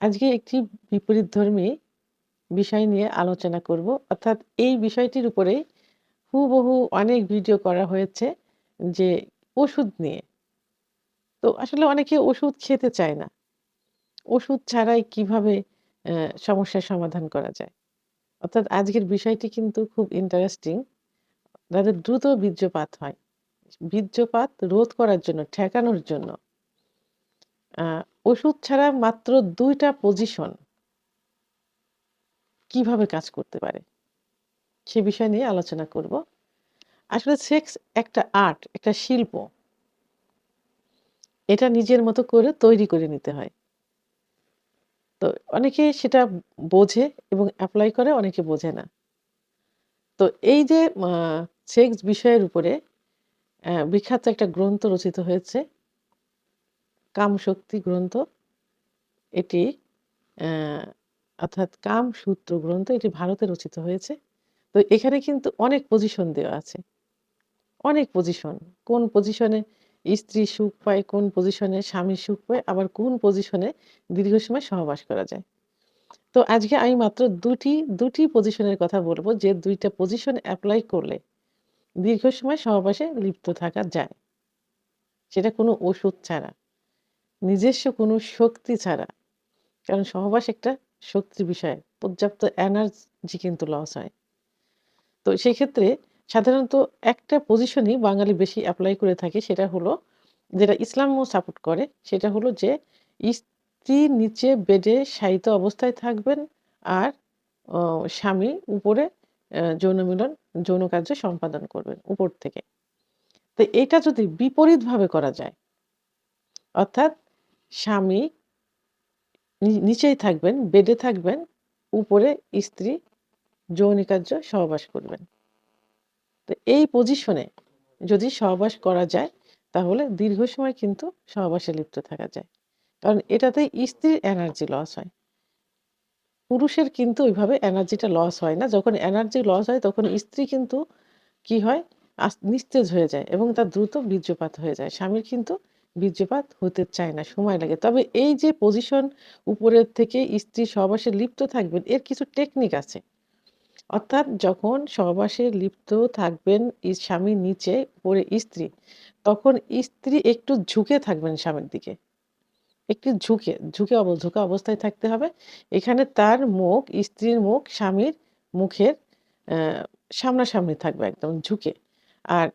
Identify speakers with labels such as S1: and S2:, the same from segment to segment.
S1: আজকে একটি বিপরীতধর্মী বিষয় নিয়ে আলোচনা করব। অর্থাৎ এই বিষয়টির উপরেই হুবহু অনেক ভিডিও করা হয়েছে যে ওষুধ নিয়ে। তো আসলে অনেকে ওষুধ খেতে চায় না। ওষুধ ছাড়াই কীভাবে সমস্যার সমাধান করা যায়। অর্থাৎ আজকের বিষয়টি কিন্তু খুব ইন্টারেস্টিং। যাদের দ্রুত বীর্যপাত হয়। বীর্যপাত রোধ করার জন্য, ঠেকানোর জন্য ওষুধ ছাড়া মাত্র দুইটা পজিশন কীভাবে কাজ করতে পারে? সে বিষয় নিয়ে আলোচনা করব। আসলে সেক্স একটা আর্ট, একটা শিল্প। এটা নিজের মতো করে তৈরি করে নিতে হয়। তো অনেকে সেটা বোঝে এবং অ্যাপ্লাই করে, অনেকে বোঝে না। তো এই যে সেক্স বিষয়ের উপরে বিখ্যাত একটা গ্রন্থ রচিত হয়েছে। কামশক্তি গ্রন্থ। এটি অর্থাৎ কাম সূত্র গ্রন্থ এটি ভারতে রচিত হয়েছে। তো এখানে কিন্তু অনেক পজিশন দেওয়া আছে। অনেক পজিশন। কোন পজিশনে স্ত্রী সুখ পায়, কোন পজিশনে স্বামী সুখ পায়, আবার কোন পজিশনে দীর্ঘ সময় সহবাস করা যায়। তো আজকে আমি মাত্র দুটি দুটি পজিশনের কথা বলব যে ২ টা পজিশন এপ্লাই করলে দীর্ঘ সময় সহবাসে লিপ্ত থাকা যায়। সেটা কোনো ওষুধ ছাড়া। নিজস্ব কোনো শক্তি ছাড়া। কারণ সহবাস একটা শক্তির বিষয়। পর্যাপ্ত এনার্জি কিন্তু লস হয়। তো সেক্ষেত্রে সাধারণত একটা পজিশনই বাঙালি বেশি এপ্লাই করে থাকে সেটা হলো যেটা ইসলামও সাপোর্ট করে সেটা হলো যে স্ত্রী নিচে বেডে শায়িত অবস্থায় থাকবেন আর স্বামী উপরে যৌন মিলন, যৌন কার্য সম্পাদন করবেন উপর থেকে। তো এটা যদি বিপরীতভাবে করা যায় অর্থাৎ স্বামী নিচেই থাকবেন, বেডে থাকবেন, উপরে স্ত্রী যৌনিকার্য সহবাস করবেন। তো এই পজিশনে যদি সহবাস করা যায় তাহলে দীর্ঘ সময় কিন্তু সহবাসে লিপ্ত থাকা যায়। কারণ এটাতে স্ত্রীর এনার্জি লস হয়। পুরুষের কিন্তু ওইভাবে এনার্জিটা লস হয় না। যখন এনার্জি লস হয় তখন স্ত্রী কিন্তু কি হয়? নিস্তেজ হয়ে যায় এবং তার দ্রুত বীর্যপাত হয়ে যায়। স্বামীর কিন্তু বীর্যপাত হতে চায় না, সময় লাগে। তবে এই যে পজিশন উপরের থেকে স্ত্রী সহবাসে লিপ্ত থাকবেন এর কিছু টেকনিক আছে। অর্থাৎ যখন সহবাসে লিপ্ত থাকবেন স্বামী নিচে, উপরে স্ত্রী, তখন স্ত্রী একটু ঝুঁকে থাকবেন স্বামীর দিকে। একটু ঝুঁকে, ঝুঁকে ঝুঁকা অবস্থায় থাকতে হবে। এখানে তার মুখ, স্ত্রীর মুখ স্বামীর মুখের সামনাসামনি থাকবে একদম ঝুঁকে। আর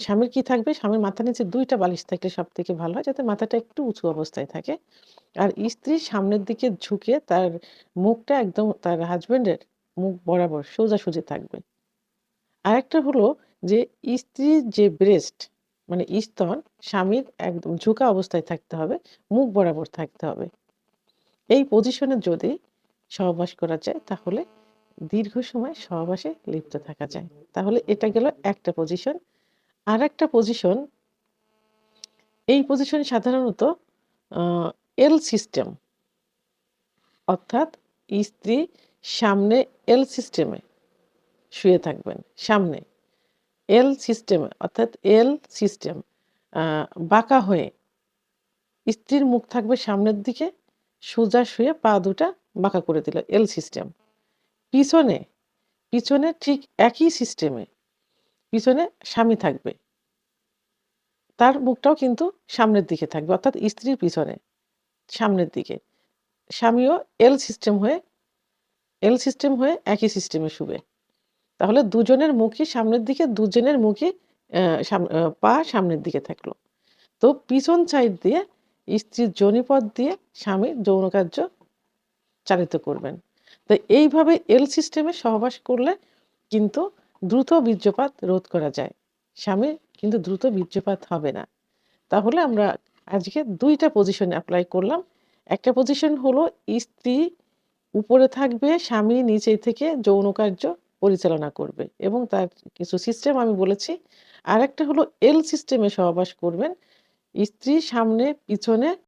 S1: স্বামীর কি থাকবে? স্বামীর মাথার নিচে ২ টা বালিশ থাকলে সবথেকে ভালো হয় যাতে মাথাটা একটু উঁচু অবস্থায় থাকে। আর স্ত্রী সামনের দিকে ঝুঁকে তার মুখটা একদম তার হাসব্যান্ডের মুখ বরাবর সোজাসুজি থাকবে। আরেকটা হলো যে স্ত্রীর যে ব্রেস্ট মানে স্তন স্বামীর একদম ঝুঁকা অবস্থায় থাকতে হবে, মুখ বরাবর থাকতে হবে। এই পজিশনে যদি সহবাস করা যায় তাহলে দীর্ঘ সময় সহবাসে লিপ্ত থাকা যায়। তাহলে এটা গেল একটা পজিশন। আর একটা পজিশন এই পজিশন সাধারণত এল সিস্টেম। অর্থাৎ স্ত্রী সামনে এল সিস্টেমে শুয়ে থাকবেন, সামনে। এল সিস্টেমে অর্থাৎ এল সিস্টেম বাঁকা হয়ে স্ত্রীর মুখ থাকবে সামনের দিকে, সোজা শুয়ে পা দুটা বাঁকা করে দিল এল সিস্টেম। পিছনে, পিছনে ঠিক একই সিস্টেমে পিছনে স্বামী থাকবে। তার মুখটাও কিন্তু সামনের দিকে থাকবে অর্থাৎ স্ত্রীর পিছনে, সামনের দিকে। স্বামীও এল সিস্টেম হয়ে এল সিস্টেম হয়ে একই সিস্টেমে শুবে। তাহলে দুজনের মুখই সামনের দিকে, দুজনের মুখই পা সামনের দিকে থাকল। তো পিছন সাইড দিয়ে স্ত্রীর যোনিপথ দিয়ে স্বামী যৌন কার্য চালিত করবেন। তো এইভাবে এল সিস্টেমে সহবাস করলে কিন্তু দ্রুত বীর্যপাত রোধ করা যায়। স্বামীর কিন্তু দ্রুত বীর্যপাত হবে না। তাহলে আমরা আজকে ২ টা পজিশন এপ্লাই করলাম। একটা পজিশন হলো স্ত্রী উপরে থাকবে, স্বামী নিচে থেকে যৌন কার্য পরিচালনা করবে এবং তার কিছু সিস্টেম আমি বলেছি। আরেকটা হলো এল সিস্টেমে সহবাস করবেন। স্ত্রী সামনে, পিছনে